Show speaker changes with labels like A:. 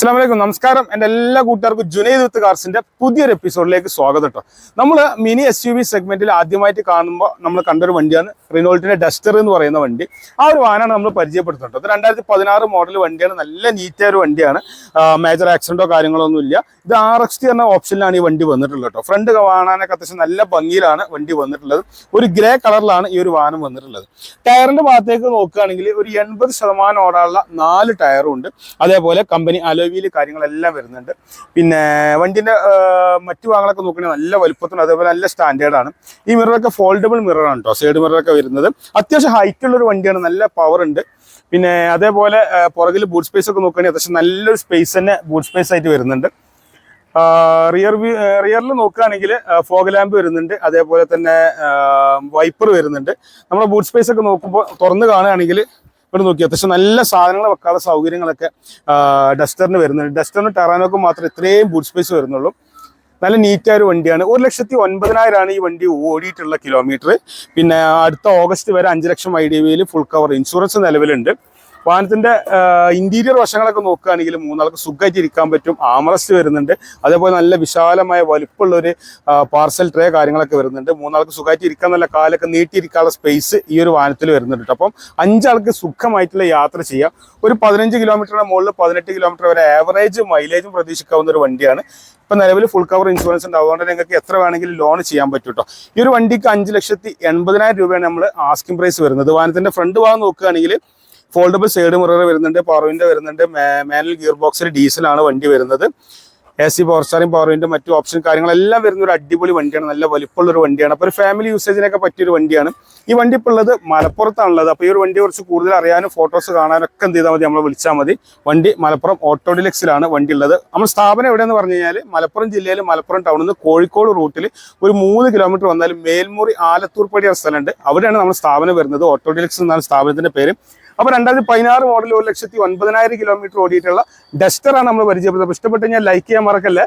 A: അസ്സാം വലൈക്കും നമസ്കാരം. എന്റെ എല്ലാ കൂട്ടുകാർക്കും ജുനൈദ് വിത്ത് കാർസിന്റെ പുതിയൊരു എപ്പിസോഡിലേക്ക് സ്വാഗതം കേട്ടോ. നമ്മൾ മിനി എസ് യു വി സെഗ്മെന്റിൽ ആദ്യമായിട്ട് കാണുമ്പോൾ നമ്മൾ കണ്ടൊരു വണ്ടിയാണ് റിനോൾട്ടിന്റെ ഡസ്റ്റർ എന്ന് പറയുന്ന വണ്ടി. ആ ഒരു വാഹനമാണ് നമ്മൾ പരിചയപ്പെടുത്തുന്നത്. ഇത് രണ്ടായിരത്തി പതിനാറ് മോഡൽ വണ്ടിയാണ്. നല്ല നീറ്റായ ഒരു വണ്ടിയാണ്. മേജർ ആക്സിഡന്റോ കാര്യങ്ങളോ ഒന്നും ഇല്ല. ഇത് ആർ എക്സ് ടി എന്ന ഓപ്ഷനിലാണ് ഈ വണ്ടി വന്നിട്ടുള്ളത് കേട്ടോ. ഫ്രണ്ട് കാണാനൊക്കെ അത്യാവശ്യം നല്ല ഭംഗിയിലാണ് വണ്ടി വന്നിട്ടുള്ളത്. ഒരു ഗ്രേ കളറിലാണ് ഈ ഒരു വാഹനം വന്നിട്ടുള്ളത്. ടയറിന്റെ ഭാഗത്തേക്ക് നോക്കുകയാണെങ്കിൽ ഒരു എൺപത് ശതമാനം ഓടാനുള്ള നാല് ടയറും ഉണ്ട്. അതേപോലെ കമ്പനി അലോവിയിൽ കാര്യങ്ങളെല്ലാം വരുന്നുണ്ട്. പിന്നെ വണ്ടിന്റെ മറ്റു ഭാഗങ്ങളൊക്കെ നോക്കുകയാണെങ്കിൽ നല്ല വലുപ്പത്തിനും അതേപോലെ നല്ല സ്റ്റാൻഡേർഡാണ്. ഈ മിററൊക്കെ ഫോൾഡബിൾ മിററാണ് കേട്ടോ സൈഡ് മിററൊക്കെ വരുന്നത്. അത്യാവശ്യം ഹൈറ്റ് ഉള്ള ഒരു വണ്ടിയാണ് നല്ല പവർ ഉണ്ട് പിന്നെ അതേപോലെ പുറകിൽ ബൂട്ട് സ്പേസ് ഒക്കെ നോക്കുകയാണെങ്കിൽ അത്യാവശ്യം നല്ലൊരു സ്പേസ് തന്നെ ബൂട്ട് സ്പേസ് ആയിട്ട് വരുന്നുണ്ട്. റിയർ വ്യൂ റിയറിൽ നോക്കുകയാണെങ്കിൽ ഫോഗ് ലാമ്പ് വരുന്നുണ്ട്. അതേപോലെ തന്നെ വൈപ്പർ വരുന്നുണ്ട്. നമ്മുടെ ബൂട്ട് സ്പേസ് ഒക്കെ നോക്കുമ്പോൾ തുറന്ന് കാണുകയാണെങ്കിൽ ഇവിടെ നോക്കി അത്യാവശ്യം നല്ല സാധനങ്ങൾ വെക്കാനുള്ള സൗകര്യങ്ങളൊക്കെ ഡസ്റ്ററിന് വരുന്നുണ്ട്. ഡസ്റ്ററിന് ടെറാനോക്ക് മാത്രം ഇത്രയും ബൂട്ട് സ്പേസ് വരുന്നുള്ളൂ. നല്ല നീറ്റായ ഒരു വണ്ടിയാണ്. ഒരു ലക്ഷത്തി ഒൻപതിനായിരമാണ് ഈ വണ്ടി ഓടിയിട്ടുള്ള കിലോമീറ്റർ പിന്നെ അടുത്ത ഓഗസ്റ്റ് വരെ അഞ്ച് ലക്ഷം ഐ ഡി വിയിൽ ഫുൾ കവർ ഇൻഷുറൻസ് നിലവിലുണ്ട്. വാഹനത്തിന്റെ ഇന്റീരിയർ വശങ്ങളൊക്കെ നോക്കുകയാണെങ്കിൽ മൂന്നാൾക്ക് സുഖമായിട്ട് ഇരിക്കാൻ പറ്റും. ആമറസ്റ്റ് വരുന്നുണ്ട്. അതേപോലെ നല്ല വിശാലമായ വലുപ്പമുള്ള ഒരു പാർസൽ ട്രേ കാര്യങ്ങളൊക്കെ വരുന്നുണ്ട്. മൂന്നാൾക്ക് സുഖമായിട്ട് ഇരിക്കാൻ നല്ല കാലൊക്കെ നീട്ടിയിരിക്കാനുള്ള സ്പേസ് ഈ ഒരു വാഹനത്തിൽ വരുന്നുണ്ട് കേട്ടോ അപ്പം അഞ്ചാൾക്ക് സുഖമായിട്ടുള്ള യാത്ര ചെയ്യാം. ഒരു പതിനഞ്ച് കിലോമീറ്ററിന് മുകളിൽ പതിനെട്ട് കിലോമീറ്റർ വരെ ആവറേജ് മൈലേജും പ്രതീക്ഷിക്കാവുന്ന ഒരു വണ്ടിയാണ്. ഇപ്പൊ നിലവിൽ ഫുൾ കവർ ഇൻഷുറൻസ് ഉണ്ട്. അതുകൊണ്ട് നിങ്ങൾക്ക് എത്ര വേണമെങ്കിലും ലോൺ ചെയ്യാൻ പറ്റും കേട്ടോ ഈ ഒരു വണ്ടിക്ക് അഞ്ച് ലക്ഷത്തി എൺപതിനായിരം രൂപയാണ് നമ്മൾ ആസ്കിംഗ് പ്രൈസ് വരുന്നത്. വാഹനത്തിന്റെ ഫ്രണ്ട് ഭാഗം നോക്കുകയാണെങ്കിൽ ഫോൾഡബിൾ സൈഡ് മിറർ വരുന്നുണ്ട് പവർവിന്റെ വരുന്നുണ്ട് മാനുവൽ ഗിയർ ബോക്സിൽ ഡീസലാണ് വണ്ടി വരുന്നത്. A C power steering power മറ്റു ഓപ്ഷൻ കാര്യങ്ങളെല്ലാം വരുന്ന ഒരു അടിപൊളി വണ്ടിയാണ് നല്ല വലിപ്പമുള്ള ഒരു വണ്ടിയാണ്. അപ്പോൾ ഒരു ഫാമിലി യൂസേജിനൊക്കെ പറ്റിയൊരു വണ്ടിയാണ്. ഈ വണ്ടി ഇപ്പോൾ ഉള്ളത് മലപ്പുറത്താണുള്ളത്. അപ്പോൾ ഈ ഒരു വണ്ടിയെ കുറിച്ച് കൂടുതൽ അറിയാനും ഫോട്ടോസ് കാണാനും ഒക്കെ എന്ത് ചെയ്താൽ മതി നമ്മൾ വിളിച്ചാൽ മതി. വണ്ടി മലപ്പുറം ഓട്ടോ ഡിലക്സിലാണ് വണ്ടി ഉള്ളത്. നമ്മൾ സ്ഥാപനം എവിടെയെന്ന് പറഞ്ഞു കഴിഞ്ഞാൽ മലപ്പുറം ജില്ലയിൽ മലപ്പുറം ടൗണിൽ നിന്ന് കോഴിക്കോട് റൂട്ടിൽ ഒരു മൂന്ന് കിലോമീറ്റർ വന്നാൽ മേൽമുറി ആലത്തൂർപ്പടി എന്ന സ്ഥലമുണ്ട്. അവിടെയാണ് നമ്മുടെ സ്ഥാപനം വരുന്നത്. ഓട്ടോ ഡിലക്സ് എന്നാണ് സ്ഥാപനത്തിന്റെ പേര്. അപ്പോൾ രണ്ടായിരത്തി പതിനാറ് മോഡൽ ഒരു ലക്ഷത്തി ഒൻപതിനായിരം കിലോമീറ്റർ ഓടിയിട്ടുള്ള ഡസ്റ്ററാണ് നമ്മൾ ഇഷ്ടപ്പെട്ടു ഇഷ്ടപ്പെട്ട് കഴിഞ്ഞാൽ ലൈക്ക് ചെയ്യാൻ മറക്കല്ലേ.